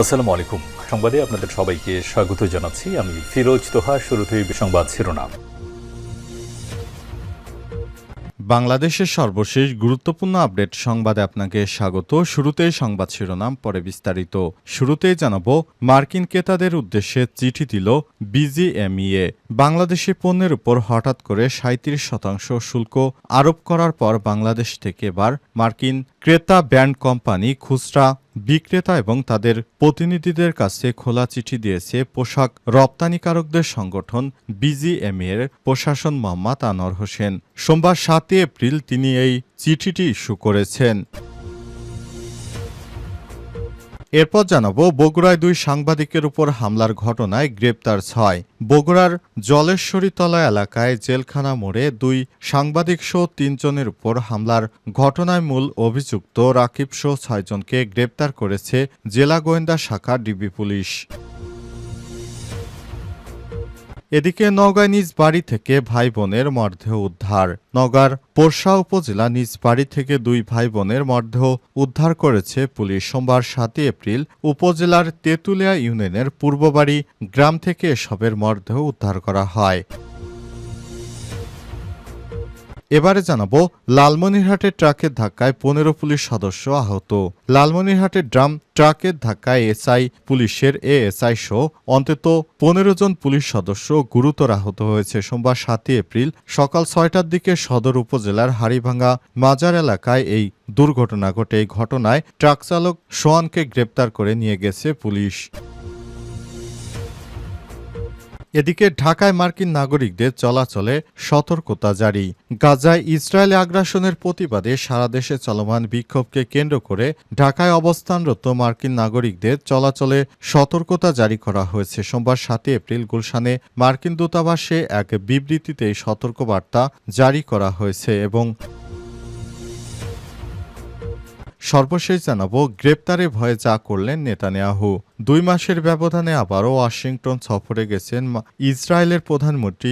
আসসালামু আলাইকুম সংবাদে আপনাদের সবাইকে স্বাগত জানাচ্ছি। আমি ফিরোজ তোহা, শুরুতেই সংবাদ শিরোনাম। বাংলাদেশের সর্বশেষ গুরুত্বপূর্ণ আপডেট সংবাদে আপনাকে স্বাগত। শুরুতেই সংবাদ শিরোনাম, পরে বিস্তারিত। শুরুতেই জানাব, মার্কিন ক্রেতাদের উদ্দেশ্যে চিঠি দিল বিজিএমইএ। বাংলাদেশি পণ্যের উপর হঠাৎ করে সাঁত্রিশ শতাংশ শুল্ক আরোপ করার পর বাংলাদেশ থেকে এবার মার্কিন ক্রেতা ব্যান্ড কোম্পানি খুচরা বিক্রেতা এবং তাদের প্রতিনিধিদের কাছে খোলা চিঠি দিয়েছে পোশাক রপ্তানিকারকদের সংগঠন বিজিএমএর প্রশাসন মোহাম্মদ আনোয়ার হোসেন। সোমবার সাতই এপ্রিল তিনি এই চিঠিটি ইস্যু করেছেন। এরপর জানাব, বগুড়ায় দুই সাংবাদিকের উপর হামলার ঘটনায় গ্রেপ্তার ছয়। বগুড়ার জলেশ্বরীতলা এলাকায় জেলখানা মোড়ে দুই সাংবাদিক সহ তিনজনের উপর হামলার ঘটনায় মূল অভিযুক্ত রাকিব সহ ছয়জনকে গ্রেপ্তার করেছে জেলা গোয়েন্দা শাখা ডিবি পুলিশ। এদিকে নওগাঁ নিজ বাড়ি থেকে ভাই বোনের মরদেহ উদ্ধার। নগার পোরশা উপজেলা নিজ বাড়ি থেকে দুই ভাই বোনের মরদেহ উদ্ধার করেছে পুলিশ। সোমবার সাতই এপ্রিল উপজেলার তেঁতুলিয়া ইউনিয়নের পূর্ববাড়ি গ্রাম থেকে এসবের মরদেহ উদ্ধার করা হয়। এবারে জানাব, লালমনিরহাটের ট্রাকের ধাক্কায় পনেরো পুলিশ সদস্য আহত। লালমনিরহাটের ড্রাম ট্রাকের ধাক্কায় এসআই পুলিশের এএসআই সহ অন্তত পনেরো জন পুলিশ সদস্য গুরুতর আহত হয়েছে। সোমবার সাতই এপ্রিল সকাল ছয়টার দিকে সদর উপজেলার হাড়িভাঙ্গা মাজার এলাকায় এই দুর্ঘটনা ঘটে। এই ঘটনায় ট্রাক চালক সোয়ানকে গ্রেপ্তার করে নিয়ে গেছে পুলিশ। এদিকে ঢাকায় মার্কিন নাগরিকদের চলাচলে সতর্কতা জারি। গাজায় ইসরায়েলে আগ্রাসনের প্রতিবাদে সারা দেশে চলমান বিক্ষোভকে কেন্দ্র করে ঢাকায় অবস্থানরত মার্কিন নাগরিকদের চলাচলে সতর্কতা জারি করা হয়েছে। সোমবার সাতই এপ্রিল গুলশানে মার্কিন দূতাবাসে এক বিবৃতিতে এই সতর্কবার্তা জারি করা হয়েছে এবং সর্বশেষ জানাব, গ্রেপ্তারে ভয়ে যা করলেন নেতানিয়াহু। দুই মাসের ব্যবধানে আবারও ওয়াশিংটন সফরে গেছেন ইসরায়েলের প্রধানমন্ত্রী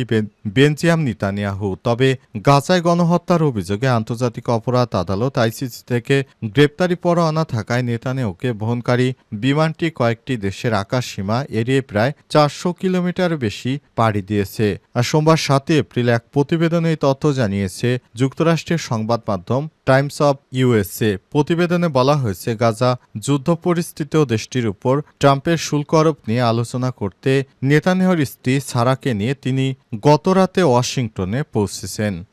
বেনজিয়াম নিতানিয়াহু। তবে গাজায় গণহত্যার অভিযোগে আন্তর্জাতিক অপরাধ আদালত আইসিসি থেকে গ্রেপ্তারি পরোয়ানা থাকায় নেতানিয়াহুকে বহনকারী বিমানটি কয়েকটি দেশের আকাশ সীমা এড়িয়ে প্রায় চারশো কিলোমিটার বেশি পাড়ি দিয়েছে। আর সোমবার সাতই এপ্রিল এক প্রতিবেদনে তথ্য জানিয়েছে যুক্তরাষ্ট্রের সংবাদ মাধ্যম টাইমস অব ইউএসএ। প্রতিবেদনে বলা হয়েছে, গাজা যুদ্ধ পরিস্থিতিও দেশটির উপর ট্রাম্পের শুল্ক আরোপ নিয়ে আলোচনা করতে নেতানেহর স্ত্রী সারাকে নিয়ে তিনি গতরাতে ওয়াশিংটনে পৌঁছেছেন।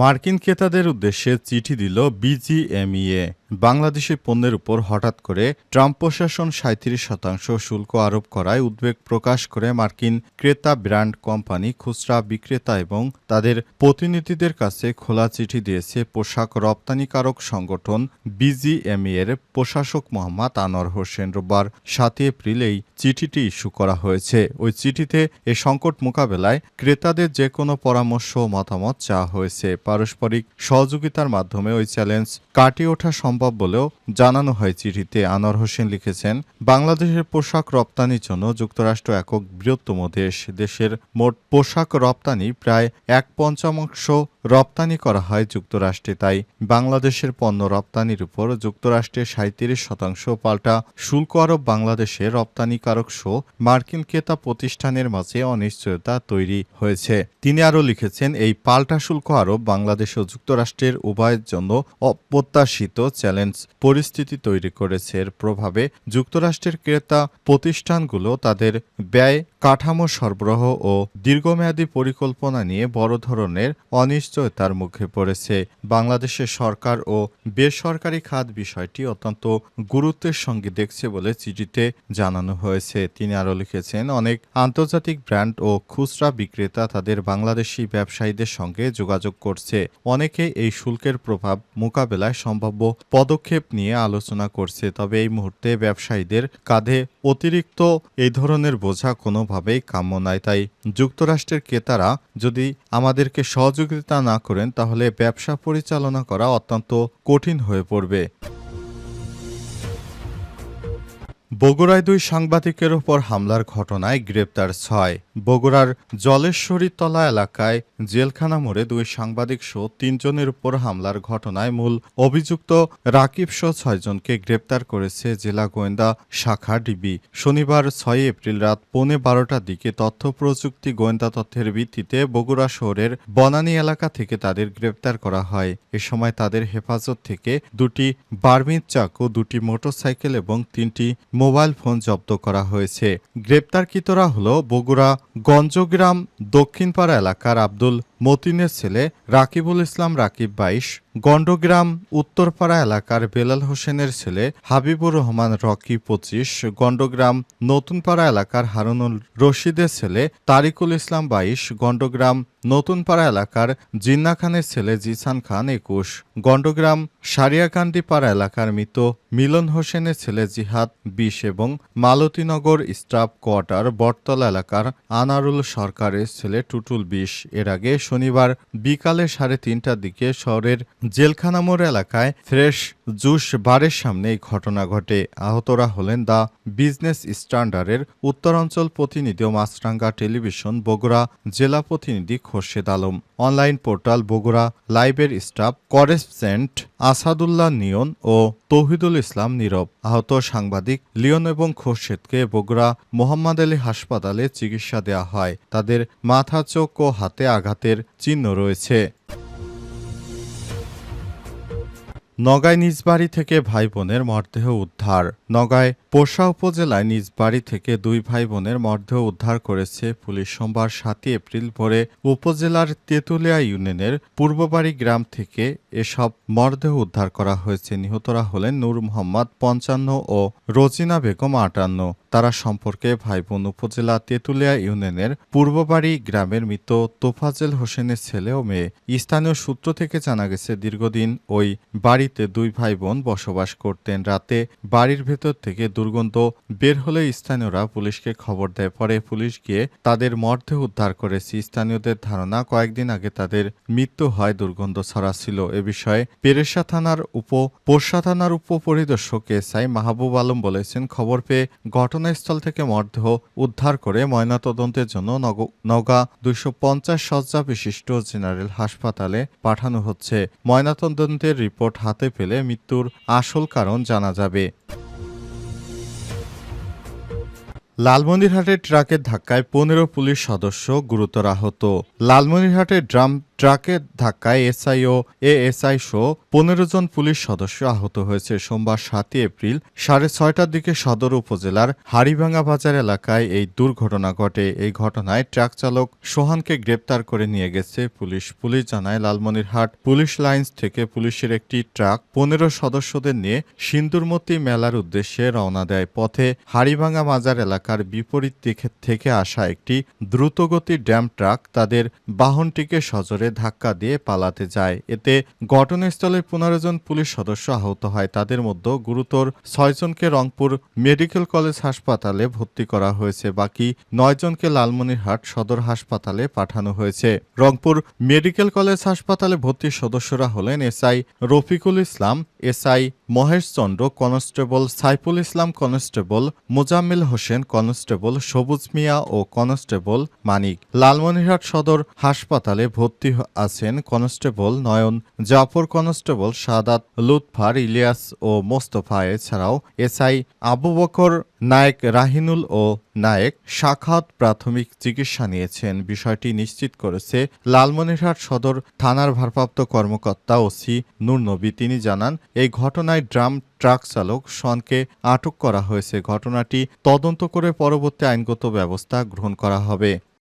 মার্কিন ক্রেতাদের উদ্দেশ্যে চিঠি দিল বিজিএমইএ। বাংলাদেশি পণ্যের উপর হঠাৎ করে ট্রাম্প প্রশাসন সাঁত্রিশ শতাংশ শুল্ক আরোপ করায় উদ্বেগ প্রকাশ করে মার্কিন ক্রেতা ব্র্যান্ড কোম্পানি খুচরা বিক্রেতা এবং তাদের প্রতিনিধিদের কাছে খোলা চিঠি দিয়েছে পোশাক রপ্তানিকারক সংগঠন বিজিএমই এর প্রশাসক মোহাম্মদ আনোয়ার হোসেন। রোববার সাতই এপ্রিল এই চিঠিটি ইস্যু করা হয়েছে। ওই চিঠিতে এ সংকট মোকাবেলায় ক্রেতাদের যে কোনো পরামর্শ মতামত চাওয়া হয়েছে। পারস্পরিক সহযোগিতার মাধ্যমে ওই চ্যালেঞ্জ কাটিয়ে ওঠা সম্ভব বলেও জানানো হয় চিঠিতে। আনোয়ার হোসেন লিখেছেন, বাংলাদেশের পোশাক রপ্তানির জন্য যুক্তরাষ্ট্র একক বৃহত্তম দেশ। দেশের মোট পোশাক রপ্তানি প্রায় এক পঞ্চমাংশ রপ্তানি করা হয় যুক্তরাষ্ট্রে, তাই বাংলাদেশের পণ্য রপ্তানির উপর যুক্তরাষ্ট্রের সাঁত্রিশ শতাংশ পাল্টা শুল্ক আরোপ বাংলাদেশে রপ্তানিকারক সহ মার্কিন ক্রেতা প্রতিষ্ঠানের মাঝে অনিশ্চয়তা তৈরি হয়েছে। তিনি আরও লিখেছেন, এই পাল্টা শুল্ক আরোপ বাংলাদেশ ও যুক্তরাষ্ট্রের উভয়ের জন্য অপ্রত্যাশিত চ্যালেঞ্জ। পরিস্থিতি তৈরি করেছে এর প্রভাবে যুক্তরাষ্ট্রের ক্রেতা প্রতিষ্ঠানগুলো তাদের ব্যয়, কাঠামো সরবরাহ ও দীর্ঘমেয়াদী পরিকল্পনা নিয়ে বড় ধরনের অনিশ্চয় অনিশ্চয়তার মুখে পড়েছে। বাংলাদেশের সরকার ও বেসরকারি খাত বিষয়টি অত্যন্ত গুরুত্বের সঙ্গে দেখছে বলে চিঠিতে জানানো হয়েছে। তিনি আরও লিখেছেন, অনেক আন্তর্জাতিক ব্র্যান্ড ও খুচরা বিক্রেতা তাদের বাংলাদেশি ব্যবসায়ীদের সঙ্গে যোগাযোগ করছে। অনেকে এই শুল্কের প্রভাব মোকাবেলায় সম্ভাব্য পদক্ষেপ নিয়ে আলোচনা করছে, তবে এই মুহূর্তে ব্যবসায়ীদের কাঁধে অতিরিক্ত এই ধরনের বোঝা কোনোভাবেই কাম্য নয়। তাই যুক্তরাষ্ট্রের ক্রেতারা যদি আমাদেরকে সহযোগিতা না করেন, তাহলে ব্যবসা পরিচালনা করা অত্যন্ত কঠিন হয়ে পড়বে। বগুড়ায় দুই সাংবাদিকের ওপর হামলার ঘটনায় গ্রেপ্তার ছয়। বগুড়ার জলেশ্বরীতলা এলাকায় জেলখানা মোড়ে দুই সাংবাদিক সহ তিনজনের উপর হামলার ঘটনায় মূল অভিযুক্ত রাকিব সহ ছয়জনকে গ্রেপ্তার করেছে জেলা গোয়েন্দা শাখা ডিবি। শনিবার ছয় এপ্রিল রাত পৌনে বারোটার দিকে তথ্য প্রযুক্তি গোয়েন্দা তথ্যের ভিত্তিতে বগুড়া শহরের বনানী এলাকা থেকে তাদের গ্রেপ্তার করা হয়। এ সময় তাদের হেফাজত থেকে দুটি বার্মিজ চাকু, দুটি মোটরসাইকেল এবং তিনটি মোবাইল ফোন জব্দ করা হয়েছে। গ্রেপ্তারকৃতরা হল বগুড়া গঞ্জগ্রাম দক্ষিণপাড়া এলাকার আব্দুল মতিনের ছেলে রাকিবুল ইসলাম রাকিব বাইশ গন্ডগ্রাম উত্তরপাড়া এলাকার বেলাল হোসেনের ছেলে হাবিবুর রহমান রকি পঁচিশ গন্ডগ্রাম নতুনপাড়া এলাকার হারুনুল রশিদের ছেলে তারিকুল ইসলাম বাইশ গন্ডগ্রাম নতুনপাড়া এলাকার জিন্না খানের ছেলে জিসান খান একুশ গন্ডগ্রাম সারিয়াকান্দি পাড়া এলাকার মৃত মিলন হোসেনের ছেলে জিহাদ বিশ এবং মালতীনগর স্টাফ কোয়ার্টার বটতলা এলাকার আনারুল সরকারের ছেলে টুটুল বিশ। এর আগে শনিবার বিকালে সাড়ে তিনটার দিকে শহরের জেলখানামোড় এলাকায় ফ্রেশ জুস বারের সামনে এই ঘটনা ঘটে। আহতরা হলেন দ্য বিজনেস স্ট্যান্ডার্ডের উত্তরাঞ্চল প্রতিনিধি ও মাছরাঙ্গা টেলিভিশন বগুড়া জেলা প্রতিনিধি খোরশেদ আলম। অনলাইন পোর্টাল বগুড়া লাইভের স্টাফ করেসপেন্ট আসাদুল্লাহ নিয়ন ও তৌহিদুল ইসলাম নীরব। আহত সাংবাদিক লিওন এবং খোরশেদকে বগুড়া মোহাম্মদ আলী হাসপাতালে চিকিৎসা দেওয়া হয়। তাদের মাথা, চোখ ও হাতে আঘাতের চিহ্ন রয়েছে। নগাঁয় নিজ বাড়ি থেকে ভাই বোনের মরদেহ উদ্ধার। নগাঁয় পোষা উপজেলায় নিজ বাড়ি থেকে দুই ভাই বোনের মরদেহ উদ্ধার করেছে পুলিশ। সোমবার সাতই এপ্রিল ভোরে উপজেলার তেঁতুলিয়া ইউনিয়নের পূর্ববাড়ি গ্রাম থেকে এসব মরদেহ উদ্ধার করা হয়েছে। নিহতরা হলেন নূর মোহাম্মদ পঞ্চান্ন ও রোজিনা বেগম আটান্ন। তারা সম্পর্কে ভাই বোন উপজেলা তেঁতুলিয়া ইউনিয়নের পূর্ববাড়ি গ্রামের মৃত তোফাজেল হোসেনের ছেলে ও মেয়ে। স্থানীয় সূত্র থেকে জানা গেছে, দীর্ঘদিন ওই বাড়িতে দুই ভাই বোন বসবাস করতেন রাতে। বাড়ির ভেতর থেকে দুর্গন্ধ বের হলে স্থানীয়রা পুলিশকে খবর দেয়। পরে পুলিশ গিয়ে তাদের মর্ধে উদ্ধার করেছে। স্থানীয়দের ধারণা, কয়েকদিন আগে তাদের মৃত্যু হয় দুর্গন্ধ ছড়াছিল এ বিষয়ে পেরেশা থানার উপ, পোরশা থানার উপপরিদর্শক এসআই মাহবুব আলম বলেছেন, খবর পেয়ে ঘটনাস্থল থেকে মরদেহ উদ্ধার করে ময়নাতদন্তের জন্য নগ- দুইশো পঞ্চাশ শয্যা বিশিষ্ট জেনারেল হাসপাতালে পাঠানো হচ্ছে। ময়নাতদন্তের রিপোর্ট হাতে পেলে মৃত্যুর আসল কারণ জানা যাবে। লালমনিরহাটের ট্রাকের ধাক্কায় পনেরো পুলিশ সদস্য গুরুতর আহত। লালমনিরহাটের ড্রাম ট্রাকের ধাক্কায় এসআই ও এএসআই সহ পনেরো জন পুলিশ সদস্য আহত হয়েছে। সোমবার সাতই এপ্রিল সাড়ে ছয়টার দিকে সদর উপজেলার হাড়িভাঙ্গা বাজার এলাকায় এই দুর্ঘটনা ঘটে। এই ঘটনায় ট্রাক চালক সোহানকে গ্রেপ্তার করে নিয়ে গেছে পুলিশ। পুলিশ জানায়, লালমনিরহাট পুলিশ লাইন্স থেকে পুলিশের একটি ট্রাক পনেরো সদস্যদের নিয়ে সিন্দুরমতি মেলার উদ্দেশ্যে রওনা দেয়। পথে হাড়িভাঙ্গা বাজার এলাকার বিপরীত দিকে থেকে আসা একটি দ্রুতগতি ড্যাম ট্রাক তাদের বাহনটিকে সজোরে ধাক্কা দিয়ে পালাতে যায়। এতে ঘটনাস্থলে পনেরো জন পুলিশ সদস্য আহত হয়। তাদের মধ্যে গুরুতর ছয়জনকে রংপুর মেডিকেল কলেজ হাসপাতালে ভর্তি করা হয়েছে। বাকি নয়জনকে লালমনিরহাট সদর হাসপাতালে পাঠানো হয়েছে। রংপুর মেডিকেল কলেজ হাসপাতালে ভর্তি সদস্যরা হলেন SI Rafiqul Islam SI Mahesh Chandra constable Saiful Islam constable, Mozammel Hossain constable, Sabuj Mia ও কনস্টেবল মানিক। লালমনিরহাট সদর হাসপাতালে ভর্তি আছেন কনস্টেবল নয়ন, জাফর কনস্টেবল সাদাত, লুৎফার, ইলিয়াস ও মোস্তফা এছাড়াও এসআই আবু বকর নায়েক রাহিনুল ও নায়েক শাখাত প্রাথমিক চিকিৎসা নিয়েছেন। বিষয়টি নিশ্চিত করেছে লালমনিরহাট সদর থানার ভারপ্রাপ্ত কর্মকর্তা ওসি নূরনবী তিনি জানান, এই ঘটনায় ড্রাম ট্রাক চালক সনকে আটক করা হয়েছে। ঘটনাটি তদন্ত করে পরবর্তী আইনগত ব্যবস্থা গ্রহণ করা হবে।